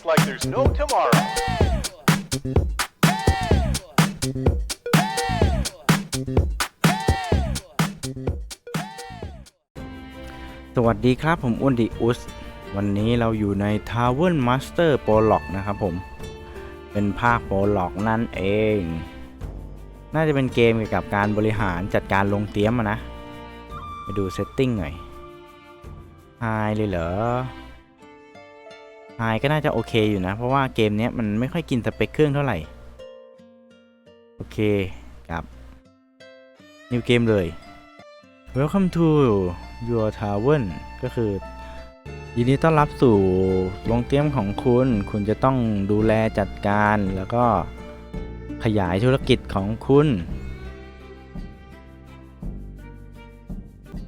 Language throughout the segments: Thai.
just like there's no tomorrow. สวัสดีครับผมอ้วนดีอุส วันนี้เราอยู่ใน Tower Master p r o l o g นะครับผม เป็นภาค p r o l o g นั่นเอง น่าจะเป็นเกมเกี่ยวกับการบริหารจัดการลงเตรียมนะ ไปดูเซตติ้งหน่อยไฮเลยเหรอ ไฮก็น่าจะโอเคอยู่นะ เพราะว่าเกมนี้มันไม่ค่อยกินสเปคเครื่องเท่าไหร่ โอเคครับนิวเกมเลย Welcome to your tower ก็คือยินดีต้อนรับสู่โรงเตรียมของคุณ คุณจะต้องดูแลจัดการแล้วก็ขยายธุรกิจของคุณ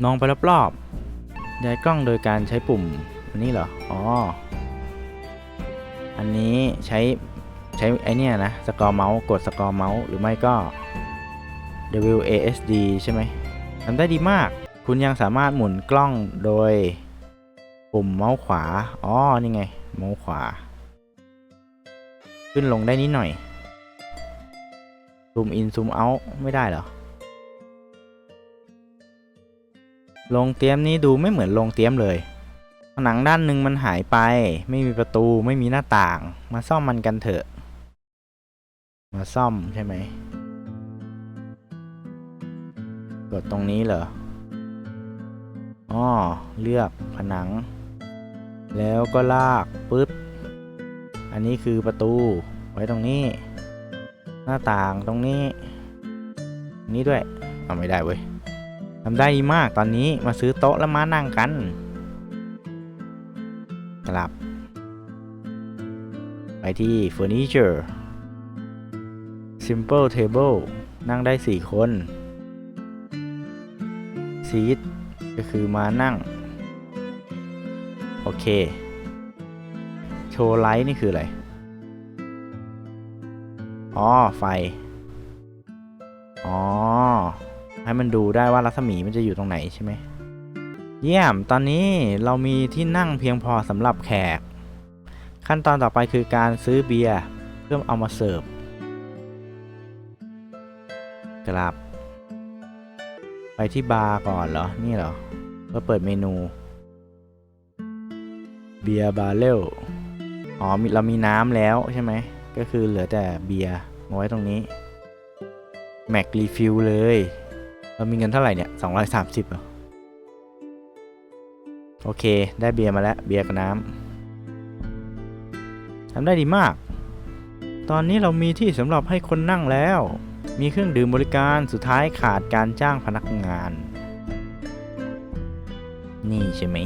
มองไปรอบๆย้ายกล้องโดยการใช้ปุ่มอันนี้เหรอ อ๋อ อันนี้ใช้ใช้ไอเนี่ยนะสกอร์เมาส์กดสกอร์เมาส์หรือไม่ก็ WASD ใช่ไหมทำได้ดีมาก คุณยังสามารถหมุนกล้องโดยปุ่มเมาส์ขวา อ๋อ นี่ไง เมาส์ขวา ขึ้นลงได้นิดหน่อย ซูมอินซูมเอาไม่ได้เหรอ ลงเตียมนี้ดูไม่เหมือนลงเตียมเลย ผนังด้านหนึ่งมันหายไป ไม่มีประตูไม่มีหน้าต่าง มาซ่อมมันกันเถอะ มาซ่อมใช่ไหมกดตรงนี้เหรออ๋อเลือกผนัง แล้วก็ลากปึ๊บ อันนี้คือประตูไว้ตรงนี้ หน้าต่างตรงนี้ นี้ด้วยเอาไม่ได้เว้ยทำได้มากตอนนี้มาซื้อโต๊ะแล้วมานั่งกัน กลับ ไปที่ Furniture Simple Table นั่งได้ 4 คนซีทก็คือมานั่ง โอเค โชว์ไลท์นี่คืออะไร อ๋อ ไฟ อ๋อ ให้มันดูได้ว่ารัศมีมันจะอยู่ตรงไหนใช่ไหม เยี่ยม ตอนนี้เรามีที่นั่งเพียงพอสำหรับแขก ขั้นตอนต่อไปคือการซื้อเบียร์เพื่อเอามาเสิร์ฟกลับ ไปที่บาร์ก่อนเหรอ นี่เหรอเพื่อเปิดเมนู เบียร์บาร์เรลอ๋อเรามีน้ำแล้วใช่ไหม ก็คือเหลือแต่เบียร์มาไว้ตรงนี้ แม็กรีฟิลเลย เรามีเงินเท่าไหร่เนี่ย 230เหรอ โอเค ได้เบียร์มาแล้ว เบียร์กับน้ำทำได้ดีมาก ตอนนี้เรามีที่สำหรับให้คนนั่งแล้ว มีเครื่องดื่มบริการสุดท้ายขาดการจ้างพนักงาน นี่ใช่ไหม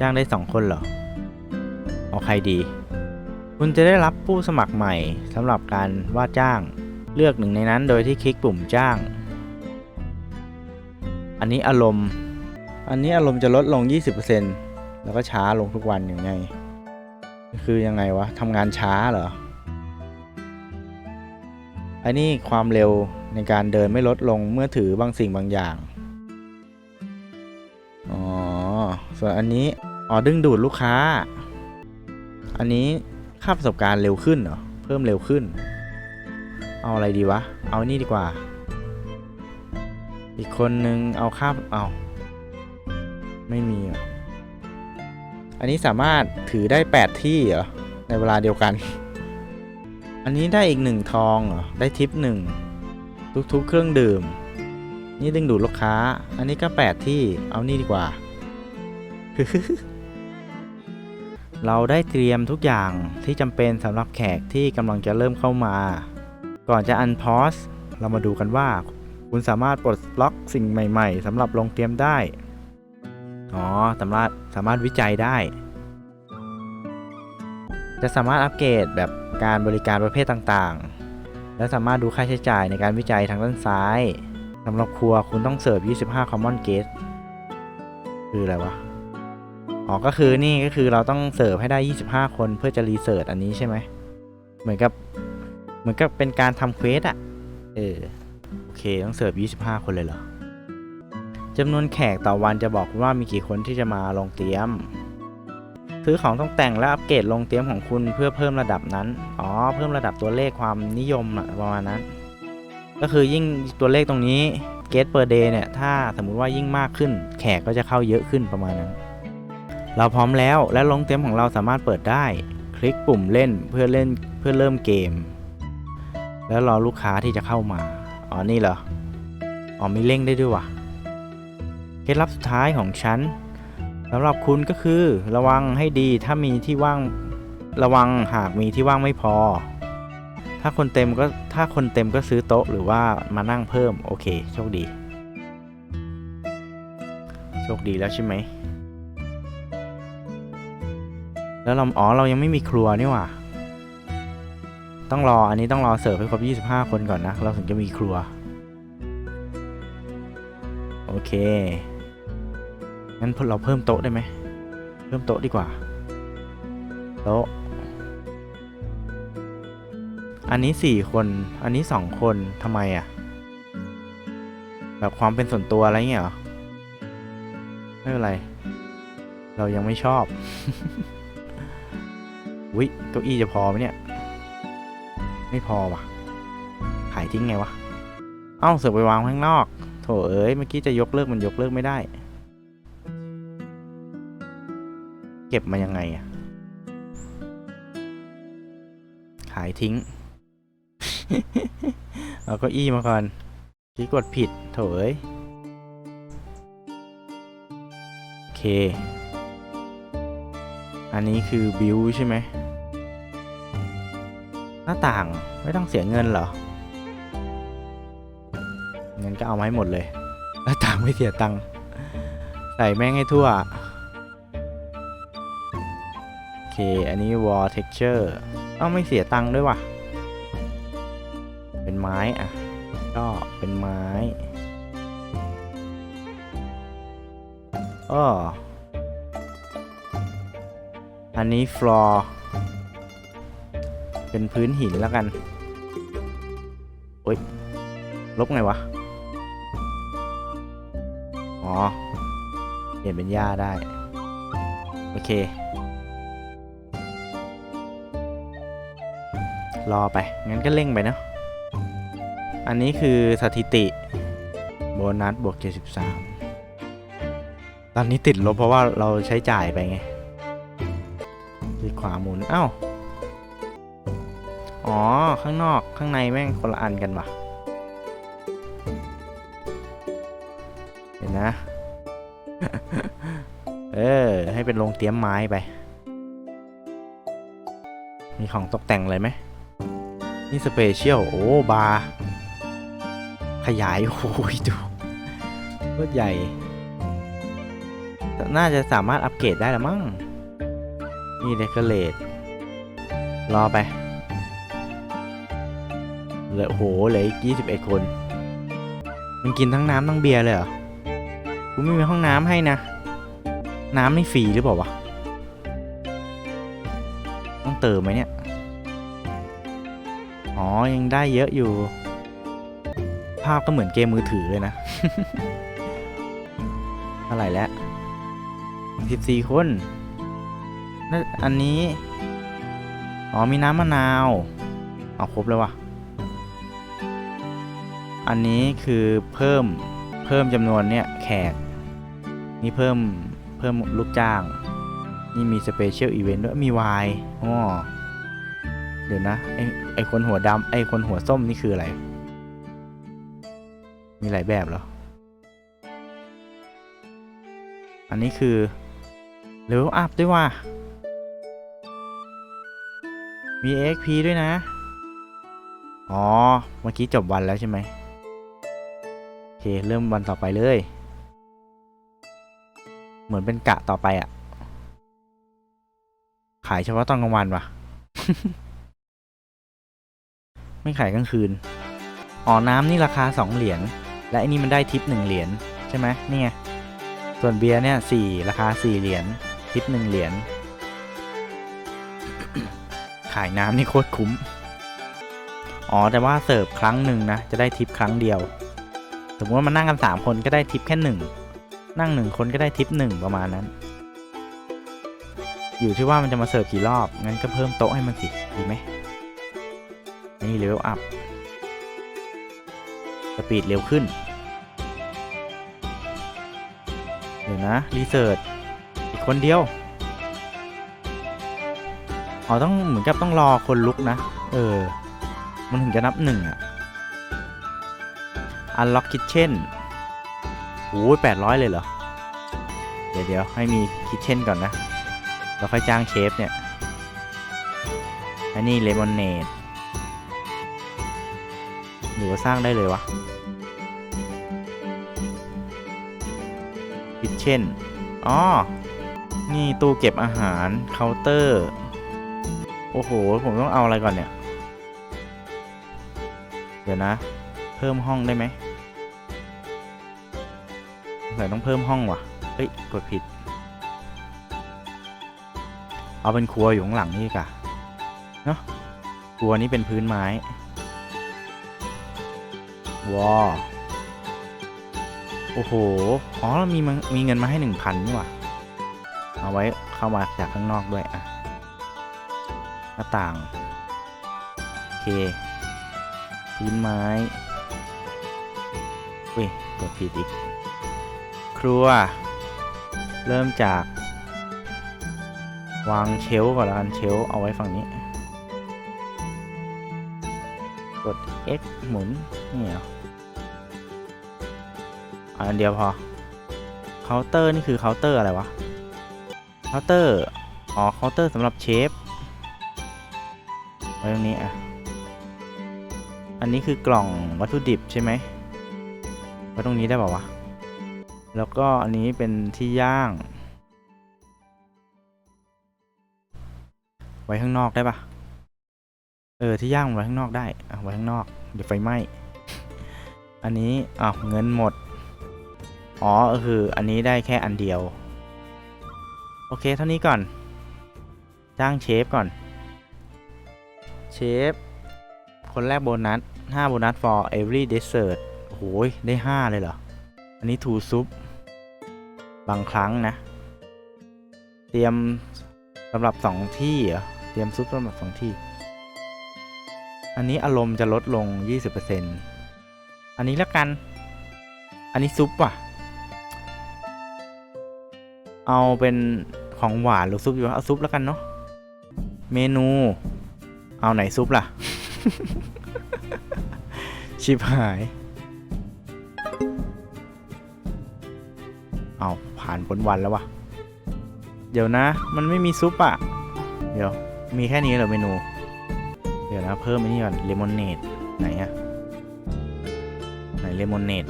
จ้างได้สองคนเหรอ เอาใครดี คุณจะได้รับผู้สมัครใหม่สำหรับการว่าจ้าง เลือกหนึ่งในนั้นโดยที่คลิกปุ่มจ้าง อันนี้อารมณ์ อันนี้อารมณ์จะลดลง 20%แล้วก็ช้าลงทุกวันอย่างไง คือยังไงวะทำงานช้าเหรออันนี้ความเร็วในการเดินไม่ลดลงเมื่อถือบางสิ่งบางอย่าง อ๋อ ส่วนอันนี้ อ๋อ ดึงดูดลูกค้า อันนี้ค่าประสบการณ์เร็วขึ้นเหรอ เพิ่มเร็วขึ้น เอาอะไรดีวะ เอานี่ดีกว่า อีกคนนึงเอาค่าเอา ไม่มีอะอันนี้สามารถถือได้ 8 ที่เหรอ ในเวลาเดียวกัน อันนี้ได้อีกหนึ่งทองเหรอ ได้ทิปหนึ่งทุกๆ เครื่องดื่ม นี่ดึงดูดลูกค้า อันนี้ก็แปดที่ เอานี่ดีกว่า เราได้เตรียมทุกอย่างที่จำเป็นสำหรับแขกที่กำลังจะเริ่มเข้ามา ก่อนจะอันพอสเรามาดูกันว่า คุณสามารถปลดล็อกสิ่งใหม่ ๆสำหรับลงเตรียมได้ อ๋อสามารถสามารถวิจัยได้ จะสามารถอัปเกรดแบบการบริการประเภทต่างๆ และสามารถดูค่าใช้จ่ายในการวิจัยทางด้านซ้ายสำหรับครัวคุณต้องเสิร์ฟ 25 common guest คืออะไรวะ อ๋อ ก็คือนี่ก็คือเราต้องเสิร์ฟให้ได้ 25 คนเพื่อจะรีเสิร์ชอันนี้ใช่ไหม เหมือนกับ เหมือนกับเป็นการทำเควสอะเออ โอเค ต้องเสิร์ฟ 25 คนเลยเหรอ จำนวนแขกต่อวันจะบอกว่ามีกี่คนที่จะมาลงเตรียม ซื้อของต้องแต่งและอัปเกรดลงเตรียมของคุณเพื่อเพิ่มระดับนั้น อ๋อ เพิ่มระดับตัวเลขความนิยมอะประมาณนั้น ก็คือยิ่งตัวเลขตรงนี้ get per day เนี่ย ถ้าสมมุติว่ายิ่งมากขึ้น แขกก็จะเข้าเยอะขึ้นประมาณนั้น เราพร้อมแล้วและลงเตรียมของเราสามารถเปิดได้ คลิกปุ่มเล่นเพื่อเล่นเพื่อเริ่มเกม แล้วรอลูกค้าที่จะเข้ามา อ๋อ นี่เหรอ อ๋อมีเร่งได้ด้วยว่ะ เคล็ดลับสุดท้ายของฉันสำหรับคุณก็คือระวังให้ดีถ้ามีที่ว่างระวังหากมีที่ว่างไม่พอ ถ้าคนเต็มก็ถ้าคนเต็มก็ซื้อโต๊ะหรือว่ามานั่งเพิ่ม โอเค โชคดี โชคดีแล้วใช่ไหม แล้วเราอ๋อเรายังไม่มีครัวนี่หว่า ต้องรออันนี้ต้องรอเสิร์ฟให้ครบ 25 คนก่อนนะ เราถึงจะมีครัว โอเค งั้นเราเพิ่มโต๊ะได้ไหม เพิ่มโต๊ะดีกว่า โต๊ะ อันนี้สี่คน อันนี้สองคนทำไมอะ่ะ แบบความเป็นส่วนตัวอะไรเงี้ยหรอ ไม่เป็นไร เรายังไม่ชอบ วิเก้าอี้จะพอไหมเนี่ย ไม่พอว่ะ ขายทิ้งไงวะ เอ้าเสือกไปวางข้างนอก โถเอ้ย เมื่อกี้จะยกเลิกมันยกเลิกไม่ได้ เก็บมายังไงอะขายทิ้ง เอาเก็อี้มาก่อนกี้กดผิดโถเอ้ยโอเค อันนี้คือบิวใช่ไหม หน้าต่างไม่ต้องเสียเงินเหรอ เงินก็เอามาให้หมดเลย หน้าต่างไม่เสียตังค์ ใส่แม่งให้ทั่ว เค อันนี้ wall texture ต้องไม่เสียตังค์ด้วยว่ะ เป็นไม้อะ ก็เป็นไม้อ้ออันนี้ floor เป็นพื้นหินแล้วกัน โอ๊ย ลบไงวะ อ๋อ เปลี่ยนเป็นหญ้าได้ โอเค รอไป งั้นก็เร่งไปเนาะ อันนี้คือสถิติ โบนัสบวก 73 ตอนนี้ติดลบเพราะว่าเราใช้จ่ายไปไงคลิกขวาหมุน เอ้า อ๋อ ข้างนอก ข้างในแม่งคนละอันกันว่ะ เห็นนะ เออ ให้เป็นโรงเตรียมไม้ไป มีของตกแต่งอะไรไหม นี่สเปเชียล โอ้ บาร์ ขยาย โอ้ยดูรถใหญ่ น่าจะสามารถอัปเกรดได้แล้วมั้ง นี่เดคอเรทรอไปเหลือโหเหลืออีกยี่สิบเอ็ดคน มันกินทั้งน้ำทั้งเบียร์เลยเหรอ กูไม่มีห้องน้ำให้นะ น้ำนี่ฟรีหรือเปล่าวะ ต้องเติมไหมเนี่ย อ๋อ ยังได้เยอะอยู่ ภาพก็เหมือนเกมมือถือเลยนะเท่าไหร่แล้วสิบสี่คนนั่นอันนี้ อ๋อ มีน้ำมะนาวเอาครบเลยวะอันนี้คือเพิ่มเพิ่มจำนวนเนี่ยแขก นี่เพิ่มเพิ่มลูกจ้าง นี่มีสเปเชียลอีเวนต์ด้วยมีวายอ๋อ เดี๋ยวนะไอไอคนหัวดำไอคนหัวส้มนี่คืออะไร มีหลายแบบเหรอ อันนี้คือเลเวลอัพด้วยว่ะมี XP ด้วยนะ อ๋อ เมื่อกี้จบวันแล้วใช่ไหมโอเค เริ่มวันต่อไปเลย เหมือนเป็นกะต่อไปอะ่ะ ขายเฉพาะตอนกลางวันวะ ไม่ขายกลางคืน อ๋อน้ำนี่ราคา 2 เหรียญ และอันนี้มันได้ทิป1เหรียญใช่ไหมนี่ไง ส่วนเบียร์เนี่ยสี่ราคา 4 เหรียญ ทิป1เหรียญ ขายน้ำนี่โคตรคุ้ม อ๋อแต่ว่าเสิร์ฟครั้งหนึ่งนะ จะได้ทิปครั้งเดียว สมมติว่ามันนั่งกัน 3 คนก็ได้ทิปแค่หนึ่งนั่งหนึ่งคนก็ได้ทิปหนึ่งประมาณนั้น อยู่ที่ว่ามันจะมาเสิร์ฟกี่รอบ งั้นก็เพิ่มโต๊ะให้มันสิ ดีไหม นนี้เลเวลอัพ สปีดเร็วขึ้น เดี๋ยวนะ รีเสิร์ชอีกคนเดียว อ๋อ ต้องเหมือนกับต้องรอคนลุกนะ เออ มันถึงจะนับหนึ่งอะ Unlock Kitchen โอ้ยแปดร้อยเลยเหรอ เดี๋ยวเดี๋ยวให้มี Kitchen ก่อนนะ แล้วค่อยจ้างเชฟเนี่ย อันนี้เลมอนเนด รือว่าสร้างได้เลยวะ Kitchen อ๋อ นี่ตู้เก็บอาหารเคาน์เตอร์ โอ้โห ผมต้องเอาอะไรก่อนเนี่ย เดี๋ยวนะ เพิ่มห้องได้ไหมสงสัยต้องเพิ่มห้องว่ะ เฮ้ย กดผิด เอาเป็นครัวอยู่ข้างหลังนี่กะเนาะครัวนี้เป็นพื้นไม้ ว้าวโอ้โห อ๋อเรามีมีเงินมาให้หนึ่งพันนี่หว่า เอาไว้เข้ามาจากข้างนอกด้วยอะหน้าต่าง โอเค พื้นไม้เว้ยกดผิดอีก ครัว เริ่มจาก วางเชลก่อนละกันเชลเอาไว้ฝั่งนี้ กด X หมุน นี่เหรออันเดียวพอเคาน์เตอร์นี่คือเคาน์เตอร์อะไรวะเคาน์เตอร์อ๋อเคาน์เตอร์สำหรับเชฟไว้ตรงนี้อะอันนี้คือกล่องวัตถุดิบใช่ไหมไว้ตรงนี้ได้ป่าวะแล้วก็อันนี้เป็นที่ย่าง ไว้ข้างนอกได้ปะเออที่ย่างไว้ข้างนอกได้อะไว้ข้างนอกเดี๋ยวไฟไหม้ อันนี้อ้าวเงินหมด อ๋อคืออันนี้ได้แค่อันเดียว โอเคเท่านี้ก่อน จ้างเชฟก่อน เชฟ คนแรกโบนัส5โบนัส for every dessert โอ้ยได้ 5 เลยเหรอ อันนี้ทูซุป บางครั้งนะ เตรียมสำหรับ 2 ที่เหรอ เตรียมซุปสำหรับ 2 ที่ อันนี้อารมณ์จะลดลง 20% อันนี้และกัน อันนี้ซุปว่ะ เอาเป็นของหวานหรือซุปอยู่วะเอาซุปแล้วกันเนาะ เมนู เอาไหนซุปล่ะ ชิบหาย เอาผ่านพ้นวันแล้ววะเดี๋ยวนะ มันไม่มีซุปอะเดี๋ยว มีแค่นี้เหรอเมนู เดี๋ยวนะ เพิ่มไอ้นี่ก่อนเลมอนเนดไหนอะ เลมอนเนด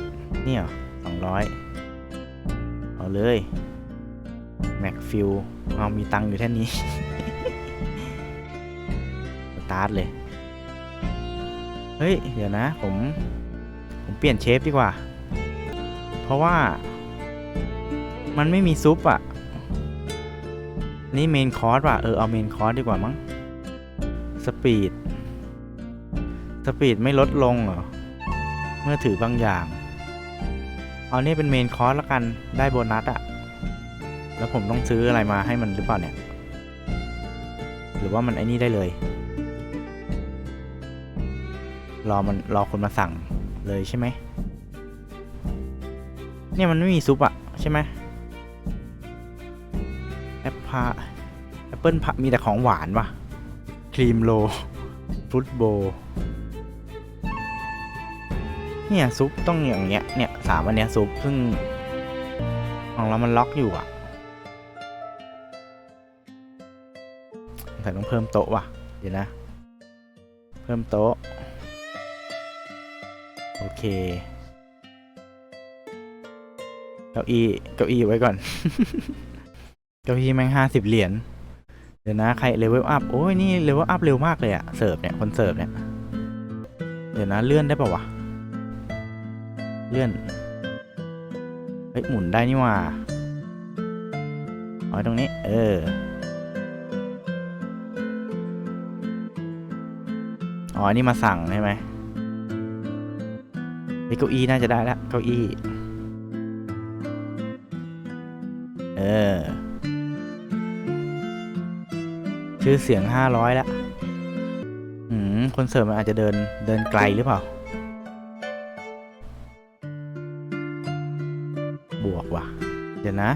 นี่เหรอสองร้อยเอาเลยแม็กฟิลเอามีตังค์อยู่แค่นี้ สตาร์ทเลย เฮ้ย เดี๋ยวนะ ผม ผมเปลี่ยนเชฟดีกว่า เพราะว่า มันไม่มีซุปอะ่ะ นี่เมนคอร์สว่ะ เออ เอาเมนคอร์สดีกว่ามั้ง สปีด สปีดไม่ลดลงเหรอ เมื่อถือบางอย่าง เอาเนี่ยเป็นเมนคอร์สแล้วกันได้โบนัสอะแล้วผมต้องซื้ออะไรมาให้มันหรือเปล่าเนี่ย หรือว่ามันไอ้นี่ได้เลย รอมันรอคนมาสั่งเลยใช่ไหมเนี่ยมันไม่มีซุปอะใช่ไหมแอปพาแอปเปิลพามีแต่ของหวานวะครีมโลฟรุตโบ เนี่ยซุปต้องอย่างเงี้ยเนี่ยสามอันเนี้ยซุปซึ่งของเรามันล็อกอยู่อะแต่ต้องเพิ่มโต๊ะว่ะ เดี๋ยวนะ เพิ่มโต๊ะ โอเค เก้าอี้เก้าอี้ไว้ก่อน เก้าอี้แม่งห้าสิบเหรียญ เดี๋ยวนะ ใครเลเวลอัพ โอ้ย นี่เลเวลอัพเร็วมากเลยอะเสิร์ฟเนี่ย คนเสิร์ฟเนี่ย เดี๋ยวนะ เลื่อนได้ปะวะ เลื่อน เฮ้ย หมุนได้นี่ว่าเอาตรงนี้ เออ อ๋อ นี่มาสั่งใช่ไหมเฮ้เก้าอี้น่าจะได้ล้วเก้าอี้ เออ ชื่อเสียงห้าร้อยล้วอืม คนเสิร์ฟมันอาจจะเดิน เดินไกลหรือเปล่า เดี๋ยนะ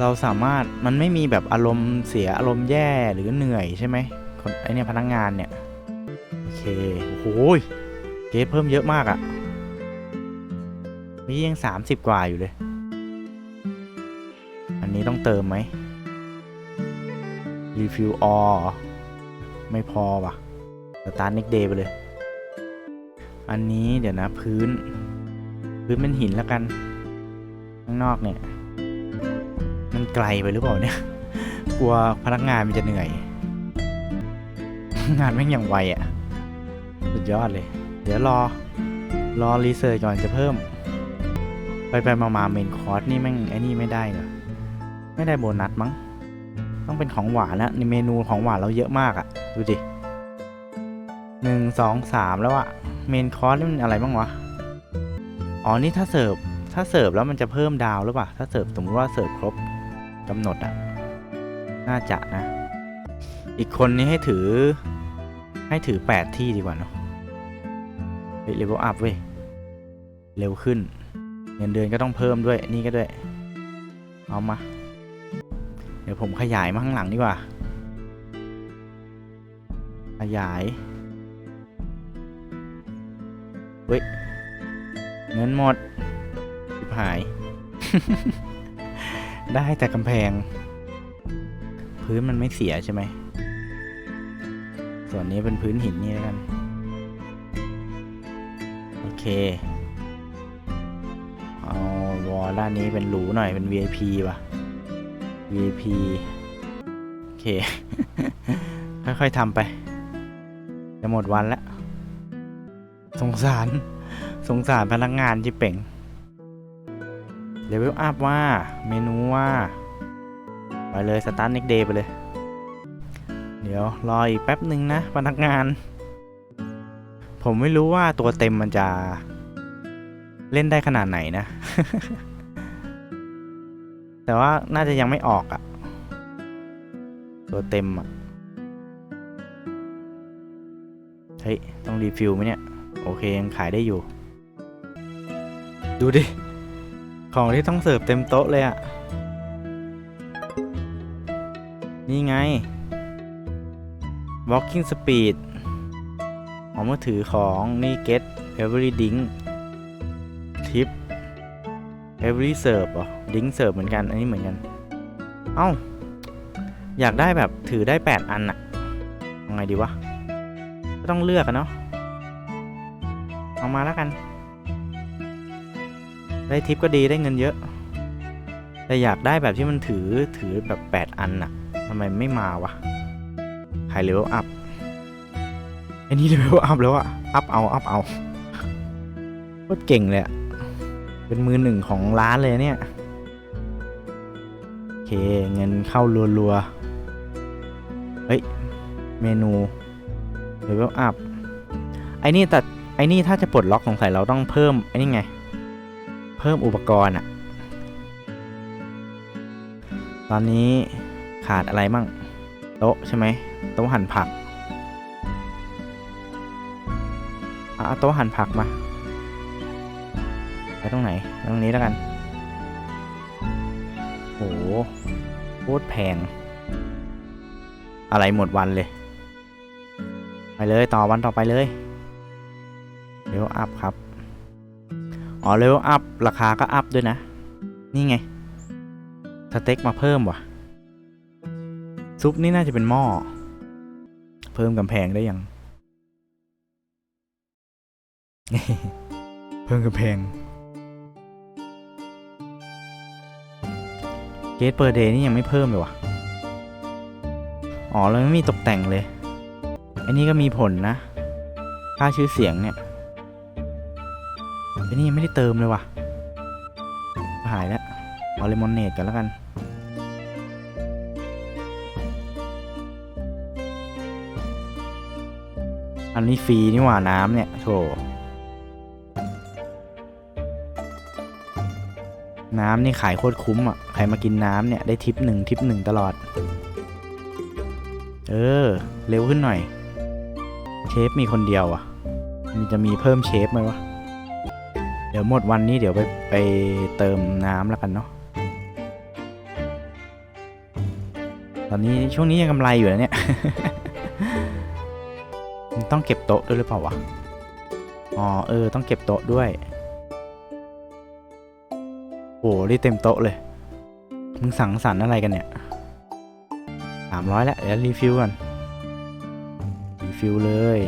เราสามารถมันไม่มีแบบอารมณ์เสียอารมณ์แย่หรือเหนื่อยใช่ไหมคนไอเนี่ยพนักงานเนี่ย โอเค โอ้โหยเกสเพิ่มเยอะมากอะ่ะนี่ยังสามสิบกว่าอยู่เลย อันนี้ต้องเติมไหมรีฟิลออไม่พอว่ะสตาร์เน็กเดย์ไปเลย อันนี้เดี๋ยวนะพื้น พื้นเป็นหินแล้วกัน ข้างนอกเนี่ย มันไกลไปหรือเปล่าเนี่ย กลัวพนักงานมันจะเหนื่อย งานแม่งอย่างไวอะ่ะ สุดยอดเลย เดี๋ยวรอ รอรีเสิร์ชก่อนจะเพิ่ม ไปไปมามาเมนคอร์สนี่แม่งไอ้นี่ไม่ได้เหรอไม่ได้โบนัสมั้ง ต้องเป็นของหวานแล้วในเมนูของหวานเราเยอะมากอะ่ะ ดูดิหนึ่งสองสามแล้วอะ เมนคอร์สนี่มันอะไรบ้างวะ อ๋อ นี่ถ้าเสิร์ฟ ถ้าเสิร์ฟแล้วมันจะเพิ่มดาวหรือเปล่า ถ้าเสิร์ฟสมมติว่าเสิร์ฟครบกำหนดอะน่าจะนะ อีกคนนี้ให้ถือ ให้ถือแปดที่ดีกว่าเนาะเฮ้ยเลเวลอัพเว้ย เร็วขึ้น เงินเดือนก็ต้องเพิ่มด้วย นี่ก็ด้วย เอามา เดี๋ยวผมขยายมาข้างหลังดีกว่า ขยาย เฮ้ย เงินหมดชิบหาย ได้แต่กำแพง พื้นมันไม่เสียใช่ไหม ส่วนนี้เป็นพื้นหินนี่แล้วกัน โอเค เอาวอลด้านนี้เป็นหรูหน่อยเป็น VIP ว่ะ VIP โอเค ค่อยๆทำไป จะหมดวันแล้ว สงสาร สงสารพนักงานที่เป่งเลเวลอัพว่า เมนูว่า ไปเลยสตาร์ทเน็กเดย์ไปเลย เดี๋ยวรออีกแป๊บหนึ่งนะ พนักงาน ผมไม่รู้ว่าตัวเต็มมันจะเล่นได้ขนาดไหนนะ แต่ว่าน่าจะยังไม่ออกอะตัวเต็มอะเฮ้ย ต้องรีฟิลไหมเนี่ย โอเคยังขายได้อยู่ ดูดิ ของที่ต้องเสิร์ฟเต็มโต๊ะเลยอะนี่ไง walking speed ของมือถือของนี่ get every drink tip every serve เหรอ drink serve เหมือนกัน อันนี้เหมือนกัน เอ้า อยากได้แบบถือได้ 8 อันอะยังไงดีวะ ก็ต้องเลือกอะเนาะ มาแล้วกัน ได้ทิปก็ดีได้เงินเยอะ แต่อยากได้แบบที่มันถือถือแบบ 8 อันน่ะทำไมไม่มาวะไฮเลเวลอัพอ้นี่เลเวลอัพแล้วอะอัพเอาอัพเอาโคตรเก่งเลยอะเป็นมือหนึ่งของร้านเลยเนี่ย โอเคเงินเข้ารัวๆ เฮ้ย เมนูเลเวลอัพไอ้นี่แต่ อ้นี่ถ้าจะปลดล็อกสงสัยเราต้องเพิ่มไอ้นี่ไง เพิ่มอุปกรณ์อะตอนนี้ขาดอะไรมั่งโต๊ะใช่ไหมโต๊ะหั่นผักเอาโต๊ะหั่นผักมาไปตรงไหนตรงนี้แล้วกันโหโคตรแพง อะไรหมดวันเลย ไปเลยต่อวันต่อไปเลย เร็วอัพครับ อ๋อเลเวลอัพราคาก็อัพด้วยนะ นี่ไง สเต็กมาเพิ่มว่ะ ซุปนี่น่าจะเป็นหม้อ เพิ่มกำแพงได้ยัง เพิ่มกำแพงเกตเปอร์เดย์นี่ยังไม่เพิ่มเลยว่ะ อ๋อเราไม่มีตกแต่งเลย อันนี้ก็มีผลนะ ค่าชื่อเสียงเนี่ย อันนี้ยังไม่ได้เติมเลยว่ะ หายแล้วเอาเลมอนเนดกันแล้วกัน อันนี้ฟรีนี่หว่าน้ำเนี่ยโถน้ำนี่ขายโคตรคุ้มอะ ใครมากินน้ำเนี่ยได้ทิปหนึ่งทิปหนึ่งตลอด เออ เร็วขึ้นหน่อย เชฟมีคนเดียวอะ มันจะมีเพิ่มเชฟไหมวะ เดี๋ยวหมดวันนี้เดี๋ยวไปไปเติมน้ำแล้วกันเนาะตอนนี้ช่วงนี้ยังกำไรอยู่นะเนี่ยมันต้องเก็บโต๊ะด้วยหรือเปล่าวะ อ๋อเออต้องเก็บโต๊ะด้วย โอ้ได้เต็มโต๊ะเลย มึงสั่งสรรค์อะไรกันเนี่ยสามร้อยแล้วเดี๋ยวรีฟิลก่อน รีฟิลเลย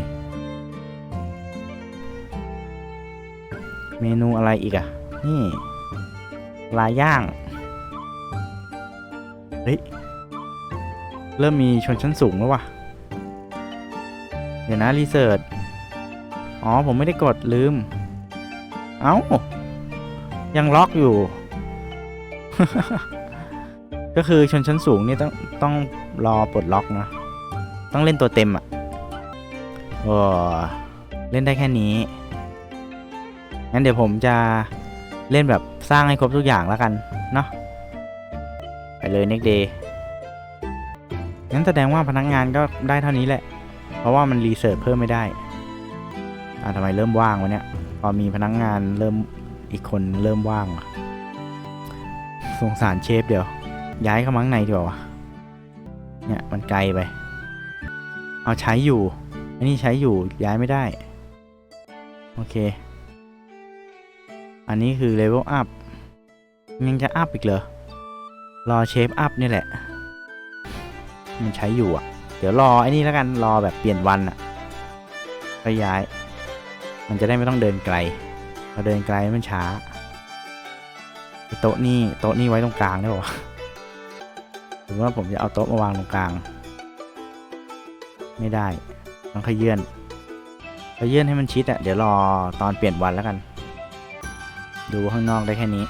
เมนูอะไรอีกอะ่ะนี่ปลาย่าง เฮ้ย เริ่มมีชนชั้นสูงแล้ววะเดี๋ยวนะรีเสิร์ชอ๋อ ผมไม่ได้กดลืม เอ้า ยังล็อกอยู่ ก็คือชนชั้นสูงนี่ต้องต้องรอปลดล็อกนะ ต้องเล่นตัวเต็มอะ่ะโอ้เล่นได้แค่นี้ งั้นเดี๋ยวผมจะเล่นแบบสร้างให้ครบทุกอย่างแล้วกันเนาะไปเลย next day งั้นแสดงว่าพนักงานก็ได้เท่านี้แหละ เพราะว่ามันรีเสิร์ชเพิ่มไม่ได้อ่าทำไมเริ่มว่างวะเนี่ยพอมีพนักงานเริ่มอีกคนเริ่มว่างว่ะสงสารเชฟเดี๋ยว ย้ายเข้ามาข้งในดีกว่าเนี่ยมันไกลไป เอาใช้อยู่ อันนี้ใช้อยู่ย้ายไม่ได้ โอเค อันนี้คือเลเวลอัพยังจะอัพอีกเหรอ รอเชฟอัพนี่แหละ มันใช้อยู่อะ เดี๋ยวรอไอ้นี่แล้วกันรอแบบเปลี่ยนวันอะก็ย้าย มันจะได้ไม่ต้องเดินไกลเราเดินไกลมันช้าโต๊ะนี่โต๊ะนี่ไว้ตรงกลางได้ปะวะหรือว่าผมจะเอาโต๊ะมาวางตรงกลาง ไม่ได้ ต้องขยื่นขยื่นให้มันชิดอะเดี๋ยวรอตอนเปลี่ยนวันแล้วกัน ดูข้างนอกได้แค่นี้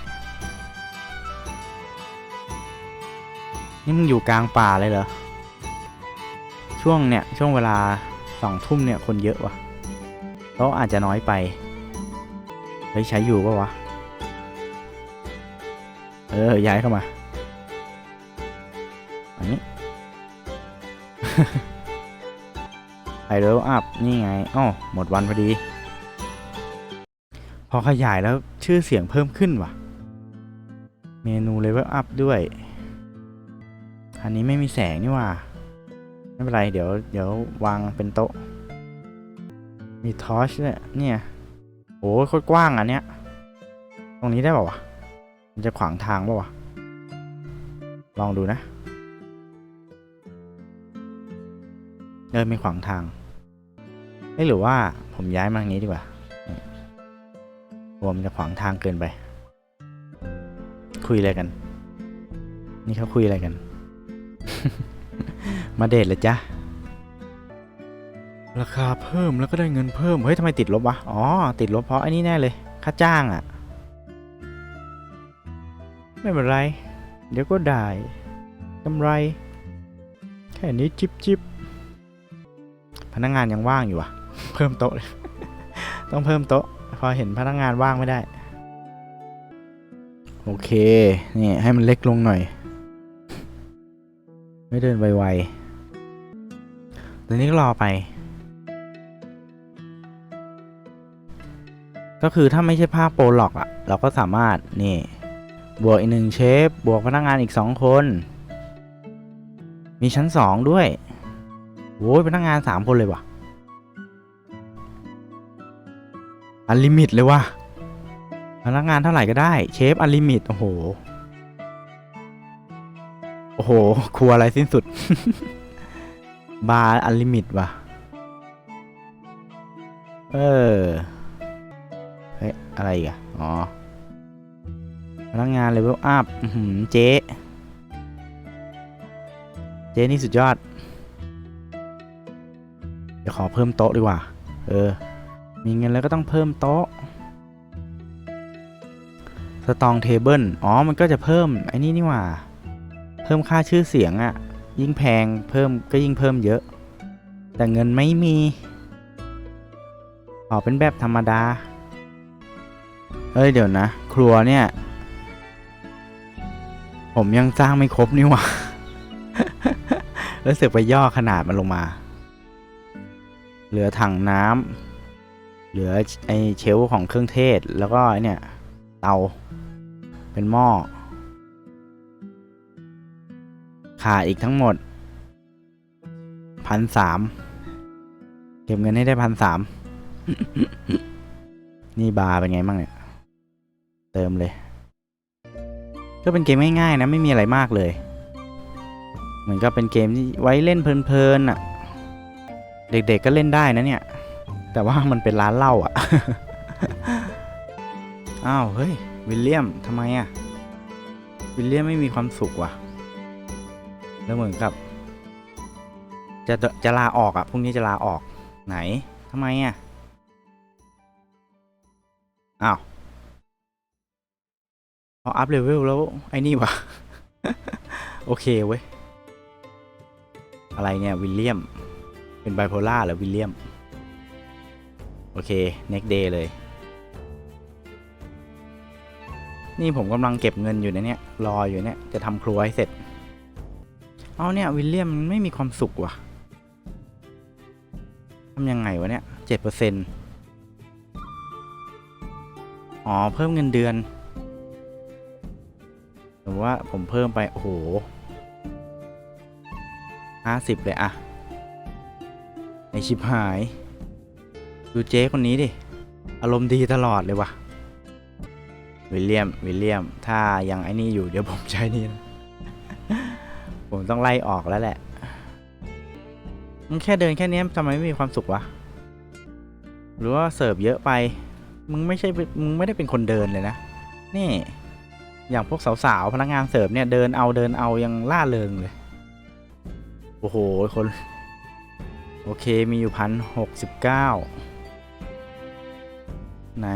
นี่มึงอยู่กลางป่าเลยเหรอ ช่วงเนี่ย ช่วงเวลาสองทุ่มเนี่ยคนเยอะวะโต๊ะอาจจะน้อยไป เฮ้ย ใช้อยู่ปะวะ เออ ย้ายเข้ามา อันนี้ไปเร็วอัพนี่ไงอ้อหมดวันพอดี อขยายแล้วชื่อเสียงเพิ่มขึ้นว่ะ เมนูเลเวลอัพด้วย อันนี้ไม่มีแสงนี่ว่า ไม่เป็นไร เดี๋ยว เดี๋ยววางเป็นโต๊ะ มีทอชเนี่ยเนี่ยโอ้โคตรกว้างอันเนี้ย ตรงนี้ได้ป่าวะ มันจะขวางทางป่าวะ ลองดูนะ เออไม่ขวางทางเอ้ยหรือว่าผมย้ายมาทางนี้ดีกว่า วมันจะขวางทางเกินไป คุยอะไรกัน นี่เขาคุยอะไรกัน มาเดทเลยจ้ะราคาเพิ่มแล้วก็ได้เงินเพิ่ม เฮ้ยทำไมติดลบวะ อ๋อ ติดลบเพราะไอ้นี่แน่เลย ค่าจ้างอะ่ะ ไม่เป็นไร เดี๋ยวก็ได้กำไร แค่นี้จิบจิบพนักงานยังว่างอยู่อะ เพิ่มโต๊ะ ต้องเพิ่มโต๊ะ อเห็นพนักงานว่างไม่ได้ โอเค นี่ ให้มันเล็กลงหน่อย ไม่เดินไวๆตอนนี้ก็รอไป ก็คือถ้าไม่ใช่ภาพโปรล็อกอะเราก็สามารถ นี่ บวกอีกหนึ่งเชฟ บวกพนักงานอีกสองคน มีชั้นสองด้วยโว้ยพนักงานสามคนเลยว่ะ อันลิมิตเลยว่ะพนักงานเท่าไหร่ก็ได้ เชฟอันลิมิต โอ้โห โอ้โห ครัวอะไรสิ้นสุด บาร์อันลิมิตว่ะ เออ เฮ้ย อะไรอีกอะอ๋อ พนักงานเลเวลอัพเจ๊เจ๊นี่สุดยอด เดี๋ยวขอเพิ่มโต๊ะดีกว่า เออ มีเงินแล้วก็ต้องเพิ่มโต๊ะสตองเทเบิลอ๋อ มันก็จะเพิ่มไอ้นี่นี่หว่า เพิ่มค่าชื่อเสียงอะยิ่งแพงเพิ่มก็ยิ่งเพิ่มเยอะ แต่เงินไม่มีขอเป็นแบบธรรมดา เอ้ย เดี๋ยวนะ ครัวเนี่ย ผมยังสร้างไม่ครบนี่หว่าแล้วเสือกไปย่อขนาดมันลงมา เหลือถังน้ำ เหลือไอเชลของเครื่องเทศแล้วก็ไอเนี่ยเตาเป็นหม้อขาดอีกทั้งหมดพันสามเก็บเงินให้ได้พันสามนี่บาร์เป็นไงบ้างเนี่ย เติมเลย ก็เป็นเกมง่ายๆนะ ไม่มีอะไรมากเลย เหมือนกับเป็นเกมที่ไว้เล่นเพลินๆอะ เด็กๆก็เล่นได้นะเนี่ย แต่ว่ามันเป็นร้านเหล้าอะ อ้าวเฮ้ย วิลเลียมทำไมอะ วิลเลียมไม่มีความสุขว่ะ แล้วเหมือนกับ จะจะลาออกอะพรุ่งนี้จะลาออกไหนทำไมอะ อ้าวพอาอัพเลเวลแล้ว ไอ้นี่วะโอเคเว้ย อะไรเนี่ย วิลเลียม เป็นไบโพล่าเหรอวิลเลียม โอเค next day เลย นี่ผมกำลังเก็บเงินอยู่นะเนี่ย รออยู่เนี่ย จะทำครัวให้เสร็จ เอาเนี่ย วิลเลียมมันไม่มีความสุขว่ะทำยังไงวะเนี่ยเจ็ดเปอร์เซ็นต์อ๋อ เพิ่มเงินเดือน หรือว่าผมเพิ่มไป โอ้โหห้าสิบเลยอะไอชิบหาย ดูเจ๊คนนี้ดิ อารมณ์ดีตลอดเลยว่ะ วิลเลียม วิลเลียม ถ้ายังไอ้นี่อยู่เดี๋ยวผมใช้นี่นะ ผมต้องไล่ออกแล้วแหละ มึงแค่เดินแค่นี้ทำไมไม่มีความสุขวะ หรือว่าเสิร์ฟเยอะไป มึงไม่ใช่ มึงไม่ได้เป็นคนเดินเลยนะ นี่ อย่างพวกสาวๆ พนักงานเสิร์ฟเนี่ยเดินเอาเดินเอายังล่าเริงเลย โอ้โหคนโอเค มีอยู่พันหกสิบเก้า ไหน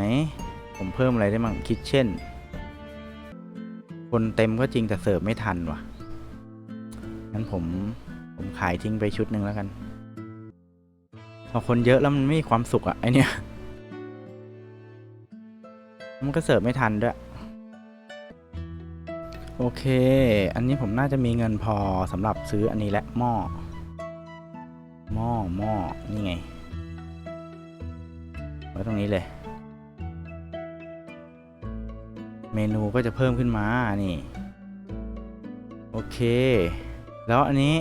ผมเพิ่มอะไรได้มั่งคิดเช่น คนเต็มก็จริงแต่เสิร์ฟไม่ทันว่ะ งั้นผมผมขายทิ้งไปชุดหนึ่งแล้วกันพอคนเยอะแล้วมันไม่มีความสุขอะไอเนี่ยมันก็เสิร์ฟไม่ทันด้วย โอเค อันนี้ผมน่าจะมีเงินพอสำหรับซื้ออันนี้และหม้อ หม้อหม้อนี่ไงไว้ตรงนี้เลย เมนูก็จะเพิ่มขึ้นมา นี่ โอเค แล้วอันนี้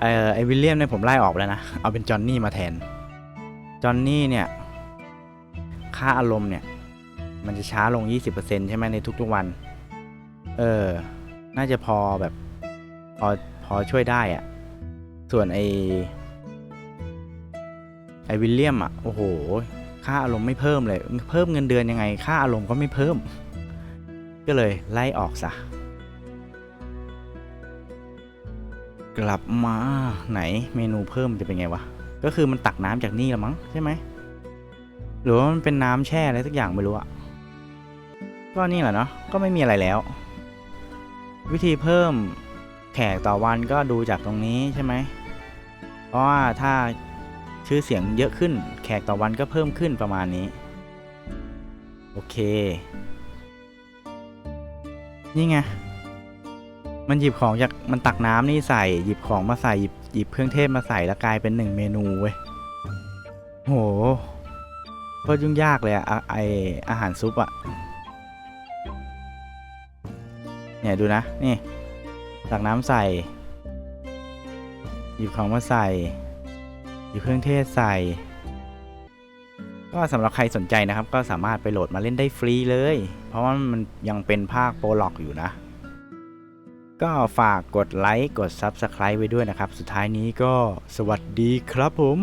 เออไอวิลเลียมเนี่ยผมไล่ออกแล้วนะ เอาเป็นจอห์นนี่มาแทน จอห์นนี่เนี่ย ค่าอารมณ์เนี่ย มันจะช้าลง 20%ใช่ไหมในทุกๆวัน เออ น่าจะพอแบบ พอ พอช่วยได้อะ ส่วนไอไอวิลเลียมอะ โอ้โห ค่าอารมณ์ไม่เพิ่มเลย เพิ่มเงินเดือนยังไง ค่าอารมณ์ก็ไม่เพิ่ม ก็เลยไล่ออกซะ กลับมาไหนเมนูเพิ่มจะเป็นไงวะ ก็คือมันตักน้ำจากนี่ละมั้งใช่ไหม หรือว่ามันเป็นน้ำแช่อะไรสักอย่างไม่รู้อะก็นี่แหละเนาะ ก็ไม่มีอะไรแล้ว วิธีเพิ่มแขกต่อวันก็ดูจากตรงนี้ใช่ไหม เพราะว่าถ้า ชื่อเสียงเยอะขึ้น แขกต่อวันก็เพิ่มขึ้นประมาณนี้ โอเค นี่ไง มันหยิบของจากมันตักน้ำนี่ใส่ หยิบของมาใส่หยิบหยิบเครื่องเทศมาใส่แล้วกลายเป็นหนึ่งเมนูเว้ยโหโคตรยุ่งยากเลยอะอะไออาหารซุปอะเนี่ยดูนะ นี่ ตักน้ำใส่ หยิบของมาใส่ หยิบเครื่องเทศใส่ ก็สำหรับใครสนใจนะครับ ก็สามารถไปโหลดมาเล่นได้ฟรีเลย เพราะว่ามันยังเป็นภาคโปรล็อกอยู่นะ ก็ฝากกดไลค์กด Subscribe ไว้ด้วยนะครับ สุดท้ายนี้ก็สวัสดีครับผม